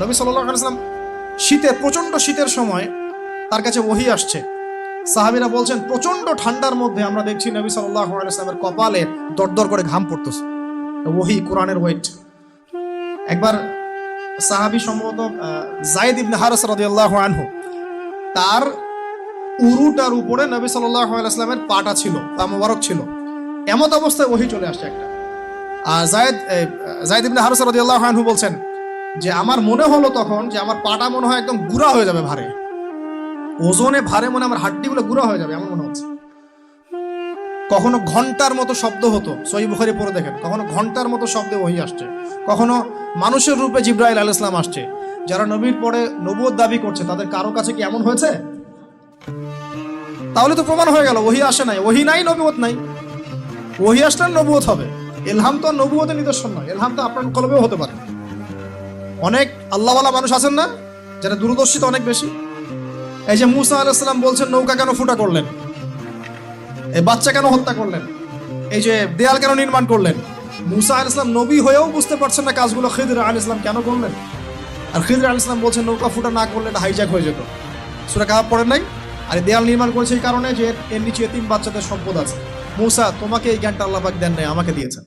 নবী সাল্লাম শীতে প্রচণ্ড শীতের সময় তার কাছে ওহি আসছে। সাহাবিরা বলছেন প্রচণ্ড ঠান্ডার মধ্যে আমরা দেখছি নবী সাল্লাহ কপালে দরদর করে ঘাম পড়তেছে। ওহি কোরআনের ওয়েট। একবার সাহাবি সম্ভবত জায়েদ ইবনে হারস রাদিয়াল্লাহু আনহু, তার উরুটার উপরে নবী ওয়াসাল্লামের পাটা ছিল তা মোবারক ছিল। এমত অবস্থায় ওহি চলে আসছে একটা। আর জায়েদ জায়েদ ইবনে হারস রাদিয়াল্লাহু আনহু বলছেন যে আমার মনে হলো তখন যে আমার পাটা মনে হয় একদম গুড়া হয়ে যাবে ভারে। ওজনে ভারে মনে আমার হাড্ডিগুলো গুড়া হয়ে যাবে, এমন মনে হচ্ছে। কখনো ঘণ্টার মতো শব্দ হতো সহি বুখারি পড়ে দেখেন, কখনো ঘণ্টার মতো শব্দে ওহি আসছে, কখনো মানুষের রূপে জিব্রাইল আল ইসলাম আসছে, যারা নবীর পরে নবুয়ত দাবি করছে, তাদের কারও কাছে কি এমন হয়েছে? তাহলে তো প্রমাণ হয়ে গেল, ওহি আসে নাই, ওহি নাই নবুয়ত নাই। ওহি আসলে নবুয়ত হবে, এলহাম তো আর নবুয়তের নিদর্শন নয়, এলহাম তো আপনার কলবেও হতে পারে। অনেক আল্লাহওয়ালা মানুষ আছেন না? যারা দূরদর্শিতা অনেক বেশি। এই যে মুসা আলাইসাল্লাম বলছেন, নৌকা কেন ফুটা করলেন? এই বাচ্চা কেন হত্যা করলেন? এই যে দেয়াল কেন নির্মাণ করলেন? মুসা আল ইসলাম নবী হয়েও বুঝতে পারছেন না কাজগুলো। খিদর আল ইসলাম কেন করলেন? আর খিদর আল ইসলাম বলছেন, নৌকা ফুটা না করলে এটা হাইজ্যাক হয়ে যেত। সুরা কাহাব পড়েন নাই? আর দেয়াল নির্মাণ করেছে এই কারণে যে এর নিচে তিন বাচ্চাদের সম্পদ আছে। মুসা, তোমাকে এই জ্ঞানটা আল্লাহ দেন নাই, আমাকে দিয়েছেন।